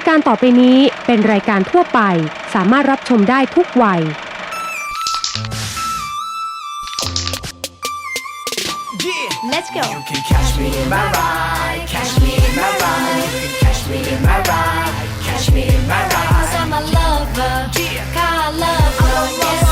ายการต่อไปนี้เป็นรายการทั่วไป สามารถรับชมได้ทุกวัย Yeah. Let's go. You can catch me in my ride, catch me in my ride. You can catch me in my ride, catch me in my Cause ride. I'm a lover. Yeah. Car lover. Yes,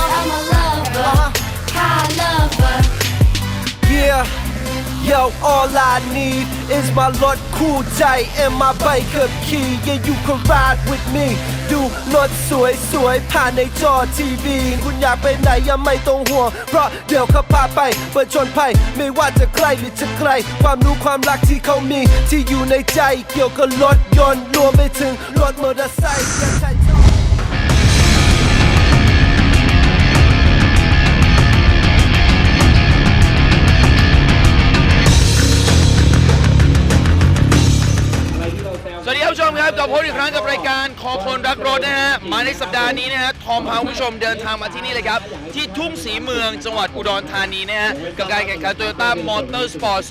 all I need is my Lord Cool J and my bike up key. Yeah, you can ride with me. ดูรถสวยสวยผ่านในจอทีวี คุณอยากไปไหนยังไม่ต้องห่วง เพราะเดี๋ยวเขาพาไปเปิดชนภัยไม่ว่าจะใกล้หรือจะไกล ความรู้ความรักที่เขามี ที่อยู่ในใจเกี่ยวกับรถยนต์รวมไปถึงรถมอเตอร์ไซค์ายการคอคน รักรถนะฮะมาในสัปดาห์นี้นะฮะทอมพาคุณผู้ชมเดินทางมาที่นี่เลยครับ ที่ทุ่งสีเมืองจังหวัดอุดรธานีนะฮะกับการแข่งขันโตโยต้ามอเตอร์สปอร์ต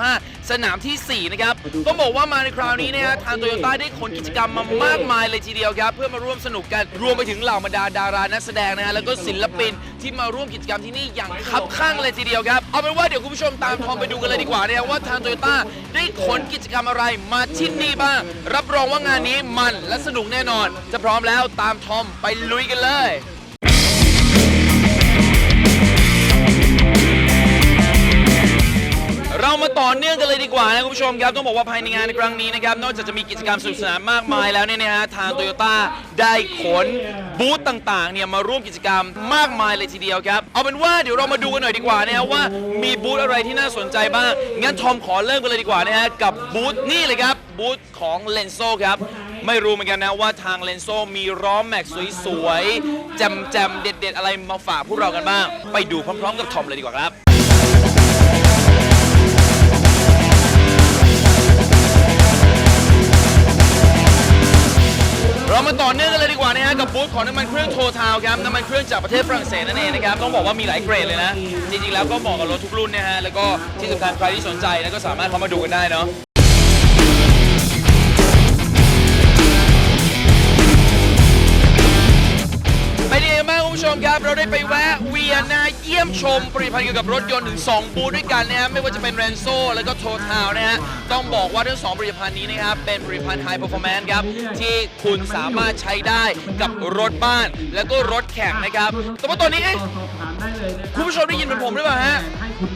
2015 สนามทีสี่ 4 นะครับ ต้องบอกว่ามาในคราวนี้นะฮะทางโตโยต้าได้ขนกิจกรรมมามากมายเลยทีเดียวครับ เพื่อมาร่วมสนุกกันรวมไปถึงเหล่าบรรดาดารานักแสดงนะฮะแล้วก็ศิลปินที่มาร่วมกิจกรรมที่นี่อย่างคับข้างเลยทีเดียวครับเอาเป็นว่าเดี๋ยวคุณผู้ชมตามทอมไปดูกันเลยดีกว่านะฮะว่าทางโตโยต้าได้ขนกิจกรรมอะไรมาที่นี่บ้างรับรองว่างานนี้มันและสนุกแน่นอนจะพร้อมแล้วตามทอมไปลุยกันเลยเรามาต่อเนื่องกันเลยดีกว่านะคุณผู้ชมครับต้องบอกว่าภายในงานในครั้งนี้นะครับนอกจากจะมีกิจกรรมสนุกสนานมากมายแล้วเนี่ยนะฮะทางโตโยต้าได้ขนบูธต่างๆเนี่ยมาร่วมกิจกรรมมากมายเลยทีเดียวครับ เอาเป็นว่าเดี๋ยวเรามาดูกันหน่อยดีกว่านะฮะว่ามีบูธอะไรที่น่าสนใจบ้างงั้นทอมขอเริ่มกันเลยดีกว่านะฮะกับบูธนี่เลยครับบูธของเลนโซครับ ไม่รู้เหมือนกันนะว่าทางเลนโซมีล้อแม็กสวยๆแจมๆเด็ด ๆ อะไรมาฝากพวกเรากันบ้าง ไปดูพร้อมๆกับทอมเลยดีกว่าครับ เรามาต่อเนื่องกันเลยดีกว่านะฮะกับบูธของน้ำมันเครื่องโททาวครับน้ำมันเครื่องจากประเทศฝรั่งเศสนั่นเองนะครับต้องบอกว่ามีหลายเกรดเลยนะ จริงๆแล้วก็เหมาะกับรถทุกรุ่นนะฮะแล้วก็ที่สำคัญใครที่สนใจนะก็สามารถเข้ามาดูกันได้เนาะ ผู้ชมครับเราได้ไปแวะเวียนนะเยี่ยมชมผลิตภัณฑ์เกี่ยวกับรถยนต์ถึง 2 บูธด้วยกันนะฮะไม่ว่าจะเป็นเรนโซแล้วก็โททาวนะฮะต้องบอกว่าทั้งสองผลิตภัณฑ์นี้นะครับเป็นผลิตภัณฑ์ไฮเปอร์ฟอร์แมนซ์ครับที่คุณสามารถใช้ได้กับรถบ้านแล้วก็รถแข่งนะครับแต่ว่าตอนนี้เอ๊ะ คุณผู้ชมได้ยินเหมือนผมหรือเปล่าฮะ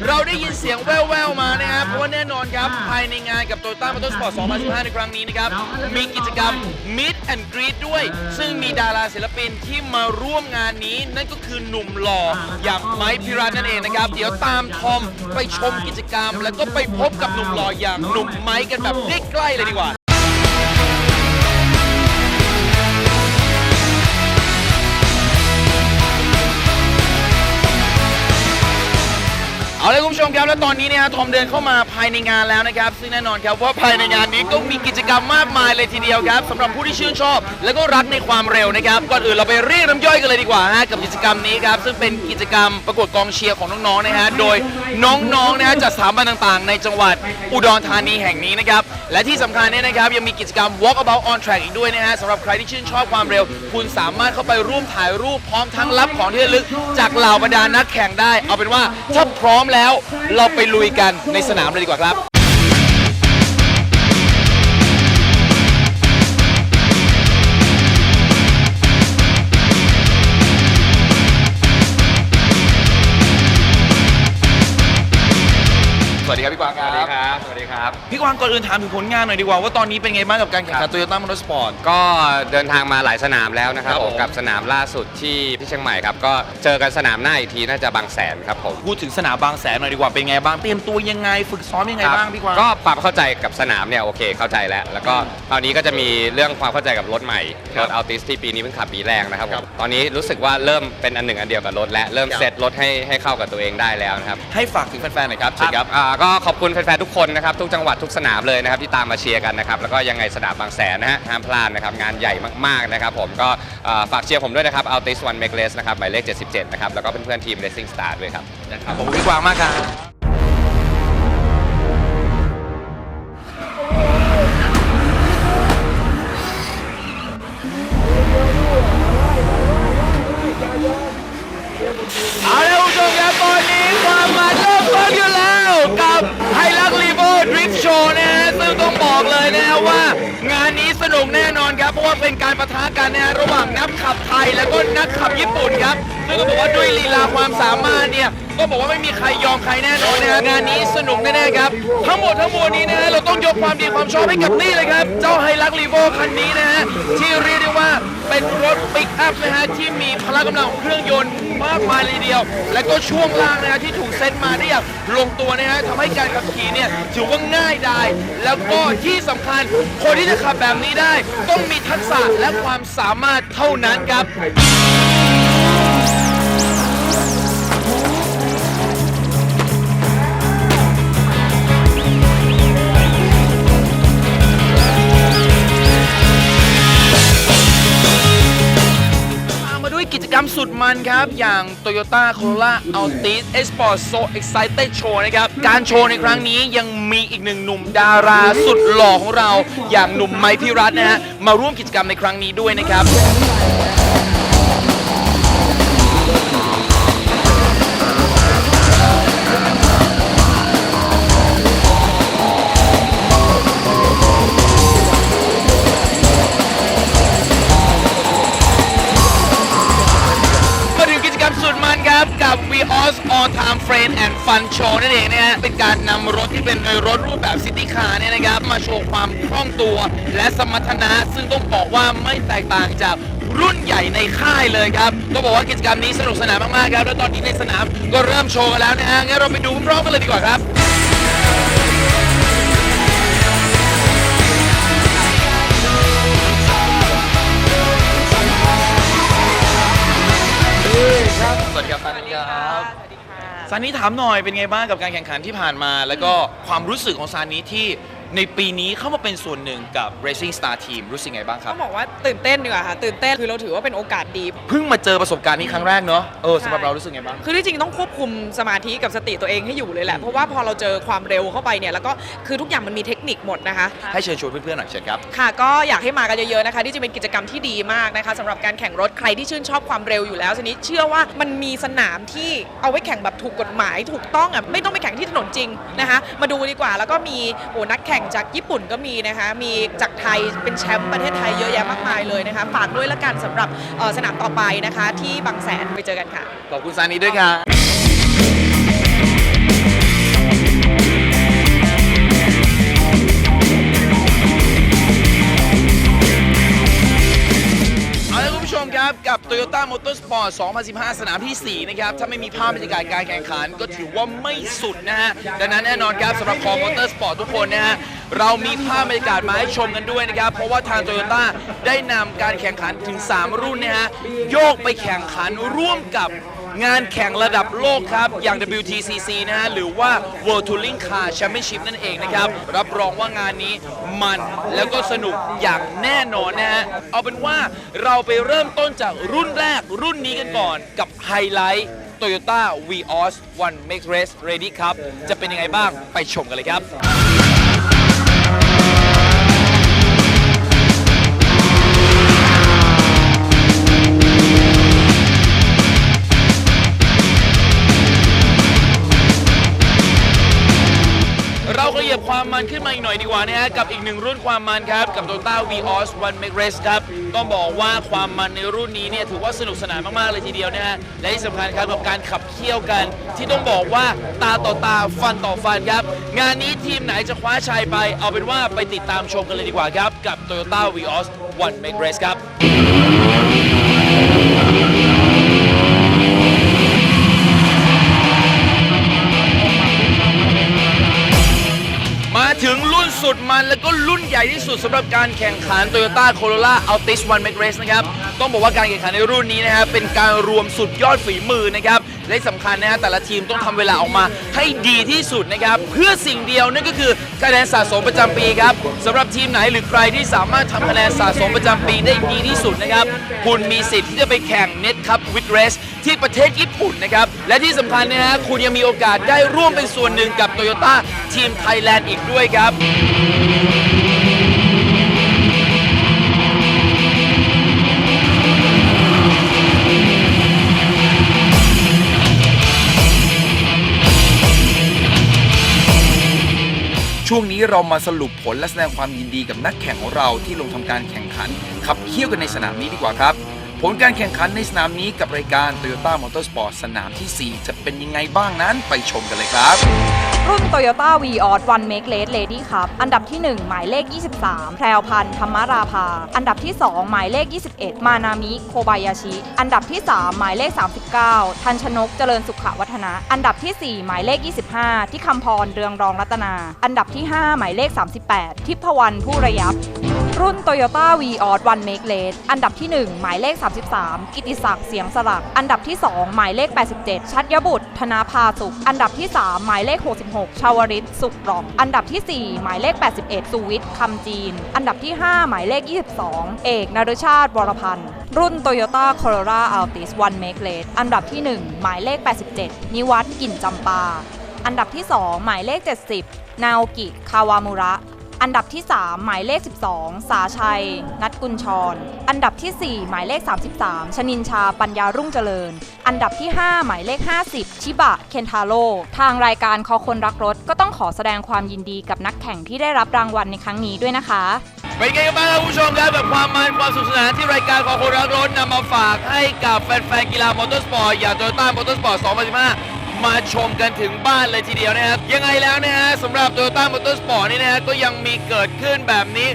เราได้ยินเสียงแว่วๆมานะครับ เพราะว่าแน่นอนครับ ภายในงานกับ Toyota Motorsport 2015 ในครั้งนี้นะครับ มีกิจกรรม Meet and Greet ด้วย ซึ่งมีดาราศิลปินที่มาร่วมงานนี้ นั่นก็คือหนุ่มหล่ออย่างไมค์พิรัตน์นั่นเองนะครับ เดี๋ยวตามทอมไปชมกิจกรรม แล้วก็ไปพบกับหนุ่มหล่ออย่างหนุ่มไมค์กันแบบใกล้ๆเลยดีกว่า ผู้ชมครับแล้วตอนนี้เนี่ยทอมเดินเข้ามาภายในงานแล้วนะครับ ซึ่งแน่นอนครับว่าภายในงานนี้ก็มีกิจกรรมมากมายเลยทีเดียวครับสำหรับผู้ที่ชื่นชอบ และก็รักในความเร็วนะครับก่อนอื่นเราไปเรียกน้ำย่อยกันเลยดีกว่าฮะกับกิจกรรมนี้ครับซึ่งเป็นกิจกรรมประกวดกองเชียร์ของน้องๆนะฮะโดยน้องๆนะฮะจากสถาบันต่างๆ ในจังหวัดอุดรธานีแห่งนี้นะครับและที่สำคัญเนี่ยนะครับยังมีกิจกรรม Walk About on Track อีกด้วยนะฮะสำหรับใครที่ชื่นชอบความเร็ว คุณสามารถเข้าไปร่วมถ่ายรูปพร้อมทั้งรับของที่ระลึกจากเหล่าบรรดานักแข่งได้ เอาเป็นว่าถ้าพร้อมแล้วเราไปลุยกันในสนามเลยดีกว่าครับ อนอื่นถามถึงผลงานหน่อยดีกว่า ว่าตอนนี้เป็นไงบ้างกับการแข่งขันโตโยต้ามอเตอร์สปอร์ต ก็เดินทางมาหลายสนามแล้วนะครับครับผผม มกับสนามล่าสุดที่ที่เชียงใหม่ครับ ก็เจอกันสนามหน้าอีกทีน่าจะบางแสนครับผมพูดถึงสนามบางแสนหน่อยดีกว่าเป็นไงบ้างเตรียมตัวยังไง ฝึกซ้อมยังไงบ้างพี่กวาง ก็ปรับเข้าใจกับสนามเนี่ยโอเคเข้าใจแล้ว แล้วก็ตอนนี้ก็จะมีเรื่องความเข้าใจกับรถใหม่รถอัลติสที่ปีนี้เพิ่งขับปีแรกนะครับผมตอนนี้รู้สึกว่าเริ่มเป็นอันหนึ่งอันเดียวกับรถและเริ่มครับ เซตรถให้ให้เข้ากับตัวเองได้แล้วนะครับ ให้ฝากถึงแฟนๆหน่อยครับเชิญครับอ่าก็ขอบคุณแฟนๆทุกคนนะครับทุกจังหวัดทุกสนามเลยนะครับที่ตามมาเชียร์กันนะครับแล้วก็ยังไงสนามบางแสนนะฮะห้ามพลาดนะครับงานใหญ่มากๆนะครับผมก็ฝากเชียร์ผมด้วยนะครับเอาติสวันเมกเลสนะครับหมายเลข 77 นะครับแล้วก็เพื่อนๆทีม Racing Star ด้วยครับขอบคุณพี่กวางมากครับ สนุกแน่นอนครับเพราะว่าเป็นการประทะกันนะฮะระหว่างนักขับไทยแล้วก็นักขับญี่ปุ่นครับซึ่งก็บอกว่าด้วยลีลาความสามารถเนี่ยก็บอกว่าไม่มีใครยอมใครแน่นอนนะฮะงานนี้สนุกแน่ๆครับ ทั้งหมดทั้งมวลนี้นะฮะเรา ต้องยกความดีความชอบให้กับนี่เลยครับ เจ้าไฮลักรีโวคันนี้นะฮะ ที่เรียกได้ว่าเป็นรถปิกอัพนะฮะ ที่มีพละกำลังของเครื่องยนต์มากมายเลยเดียว และก็ช่วงล่างนะฮะที่ถูกเซตมาได้อย่างลงตัวนะฮะทำให้การขับขี่เนี่ยถือว่าง่ายดายแล้วก็ที่สำคัญคนที่จะขับแบบนี้ได้ ต้องมีทักษะและความสามารถเท่านั้นครับ สุดมันครับ อย่าง Toyota Corolla Altis Esport So Excited Show นะครับ การโชว์ในครั้งนี้ยังมีอีกหนึ่งหนุ่มดาราสุดหล่อของเรา อย่างหนุ่มไมค์พิรัตน์นะฮะ มาร่วมกิจกรรมในครั้งนี้ด้วยนะครับ เป็นการนำรถที่เป็นรถรูปแบบซิตี้คาร์เนี่ยนะครับ มาโชว์ความคล่องตัว และสมรรถนะ ซึ่งต้องบอกว่าไม่แตกต่างจากรุ่นใหญ่ในค่ายเลยครับต้องบอกว่ากิจกรรมนี้สนุกสนานมากๆครับ แล้วตอนนี้ในสนามก็เริ่มโชว์กันแล้วนะฮะงั้นเราไปดูพร้อมกันเลยดีกว่าครับสวัสดีครับซันนี่ครับ ซานนี่ถามหน่อยเป็นไงบ้างกับการแข่งขันที่ผ่านมา แล้วก็ความรู้สึกของซานี้ที่ ในปีนี้เข้ามาเป็นส่วนหนึ่งกับ Racing Star Team รู้สึกไงบ้างครับ ต้องบอกว่าตื่นเต้นดีกว่าค่ะ ตื่นเต้นคือเราถือว่าเป็นโอกาสดี เพิ่งมาเจอประสบการณ์นี้ครั้งแรกเนอะเออสำหรับเรารู้สึกไงบ้าง คือที่จริงต้องควบคุมสมาธิกับสติตัวเองให้อยู่เลยแหละ เพราะว่าพอเราเจอความเร็วเข้าไปเนี่ยแล้วก็คือทุกอย่างมันมีเทคนิคหมดนะคะ ให้เชิญชวนเพื่อนๆหน่อยเชิญครับ ค่ะก็อยากให้มากันเยอะๆนะคะที่จะเป็นกิจกรรมที่ดีมากนะคะสำหรับการแข่งรถใครที่ชื่นชอบความเร็วอยู่แล้วชนิดเชื่อว่ามันมีสนามที่เอาไว้แข่งแบบถูกกฎหมายถูกต้องอะไม่ต้องไปแข่งที่ถนนจริงนะคะมาดูดีกว่าแล้วก็มีโอ้นักแข่งจากญี่ปุ่นก็มีนะคะ มีจากไทยเป็นแชมป์ประเทศไทยเยอะแยะมากมายเลยนะคะ ฝากด้วยละกันสำหรับสนามต่อไปนะคะ ที่บางแสนไปเจอกันค่ะ ขอบคุณซานีด้วยค่ะ มอเตอร์สปอร์ต 2015 สนามที่ 4 นะครับ ถ้าไม่มีภาพบรรยากาศการแข่งขัน ก็ถือว่าไม่สุดนะฮะ ดังนั้นแน่นอนครับสำหรับคอมอเตอร์สปอร์ตทุกคนนะฮะ เรามีภาพบรรยากาศมาให้ชมกันด้วยนะครับ เพราะว่าทางโตโยต้าได้นำการแข่งขันถึง 3 รุ่นนะฮะ โยกไปแข่งขันร่วมกับ งานแข่งระดับโลกครับ อย่าง WTCC นะฮะ หรือว่า World Touring Car Championship นั่นเองนะครับ รับรองว่างานนี้มันแล้วก็สนุกอย่างแน่นอนนะฮะ เอาเป็นว่าเราไปเริ่มต้นจากรุ่นแรกรุ่นนี้กันก่อนกับไฮไลท์ Toyota Vios One Make Race Ready ครับ จะเป็นยังไงบ้างไปชมกันเลยครับ น่อยดีกว่านะฮะกับอีกหนึ่งรุ่นความมันครับ กับ Toyota Vios One Make Race ครับต้องบอกว่าความมันในรุ่นนี้เนี่ยถือว่าสนุกสนานมาก ๆ เลยทีเดียวนะฮะและที่สำคัญครับกับการขับเคี่ยวกัน ที่ต้องบอกว่าตาต่อตาฟันต่อฟันครับ งานนี้ทีมไหนจะคว้าชัยไป เอาเป็นว่าไปติดตามชมกันเลยดีกว่าครับ กับ Toyota Vios One Make Race ครับมาถึง สุดมันแล้วก็รุ่นใหญ่ที่สุดสำหรับการแข่งขัน Toyota Corolla Altis One Make Race นะครับ ต้องบอกว่าการแข่งขันในรุ่นนี้นะครับเป็นการรวมสุดยอดฝีมือนะครับ และสำคัญนะฮะแต่ละทีมต้องทำเวลาออกมาให้ดีที่สุดนะครับ เพื่อสิ่งเดียวนั่นก็คือคะแนนสะสมประจำปีครับสำหรับทีมไหนหรือใครที่สามารถทำคะแนนสะสมประจำปีได้ดีที่สุดนะครับคุณมีสิทธิ์ที่จะไปแข่ง Net Cup with Race ที่ประเทศญี่ปุ่นนะครับ และที่สำคัญนะฮะคุณยังมีโอกาสได้ร่วมเป็นส่วนหนึ่งกับ Toyota ทีมไทยแลนด์อีกด้วยครับ ช่วงนี้เรามาสรุปผลและแสดงความยินดีกับนักแข่งของเราที่ลงทำการแข่งขัน ขับเคี่ยวกันในสนามนี้ดีกว่าครับ ผลการแข่งขันในสนามนี้กับรายการ Toyota Motorsport สนามทีสี่4 จะเป็นยังไงบ้างนั้นไปชมกันเลยครับ รุ่น Toyota v ีออ One Make Race Lady ครับ อันดับที่ 1 หมายเลข 23 แพรวพันธ์ธรรมราภา อันดับที่ 2 หมายเลข 21 มานามิ โคบายาชิ อันดับที่ 3 หมายเลข 39 ทันชนก เจริญสุขวัฒนะ อันดับที่ 4 หมายเลข 25 ที่คำพร เรืองรองรัตนา อันดับที่ 5 หมายเลข 38 ทิพวรรณผู้ระยับ รุ่น Toyota v ีออ One Make Race อันดับที่ 1 หมายเลข33 กิติศักดิ์เสียงสลัก อันดับที่ 2 หมายเลข 87 ชัดยบุตร ธนาภาสุข อันดับที่ 3 หมายเลข 66 ชาวริตสุขรอง อันดับที่ 4 หมายเลข 81 สุวิทย์คำจีน อันดับที่ 5 หมายเลข 22 เอกนฤชาติ วรพันธ์ รุ่น Toyota Corolla Altis One Make Race อันดับที่ 1 หมายเลข 87 นิวัฒน์กลิ่นจำปา อันดับที่ 2 หมายเลข 70 นาโอกิ คาวามุระ อันดับที่ 3 หมายเลข 12 สาชัย นัดกุลชร อันดับที่ 4 หมายเลข 33 ชนินชาปัญญารุ่งเจริญ อันดับที่ 5 หมายเลข 50 ชิบะ เคนทาโร่ ทางรายการคอคนรักรถก็ต้องขอแสดงความยินดีกับนักแข่งที่ได้รับรางวัลในครั้งนี้ด้วยนะคะ เป็นไงกันบ้างครับคุณผู้ชมครับแบบความมันความสนุกสนานที่รายการของคนรักรถนำมาฝากให้กับแฟนๆกีฬามอเตอร์สปอร์ตอย่างโตโยต้ามอเตอร์สปอร์ต 2015 มาชมกันถึงบ้านเลยทีเดียวนะครับ ยังไงแล้วนะฮะสำหรับโตโยต้ามอเตอร์สปอร์ตนี่นะฮะก็ยังมีเกิดขึ้นแบบนี้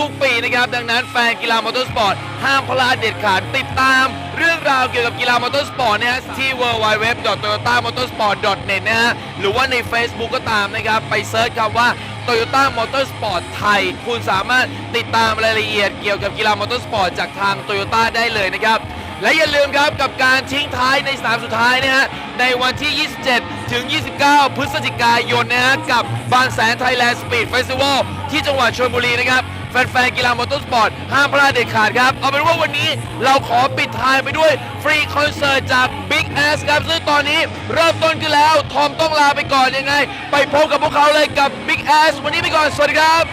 ทุกๆ ปีนะครับ ดังนั้นแฟนกีฬามอเตอร์สปอร์ตห้ามพลาดเด็ดขาดติดตาม เรื่องราวเกี่ยวกับกีฬามอเตอร์สปอร์ตนะฮะที่ www.toyotamotorsport.net นะฮะหรือว่าใน Facebook ก็ตามนะครับ ไปเซิร์ชคำว่า Toyota Motorsport ไทย คุณสามารถติดตามรายละเอียดเกี่ยวกับกีฬามอเตอร์สปอร์ตจากทาง Toyota ได้เลยนะครับ และอย่าลืมครับกับการทิ้งท้ายในสนามสุดท้ายนะฮะในวันที่ 27 ถึง 29 พฤศจิกายนนะฮะกับบางแสนไทยแลนด์สปีดเฟสติวัลที่จังหวัดชลบุรีนะครับ แฟนๆกีฬามอเตอร์สปอร์ตห้ามพลาดเด็ดขาดครับ เอาเป็นว่าวันนี้เราขอปิดท้ายไปด้วยฟรีคอนเสิร์ตจาก Big Ass ครับ ซึ่งตอนนี้เริ่มต้นขึ้นแล้ว ทอมต้องลาไปก่อนยังไง ไปพบกับพวกเขาเลยกับ Big Ass วันนี้ไปก่อน สวัสดีครับ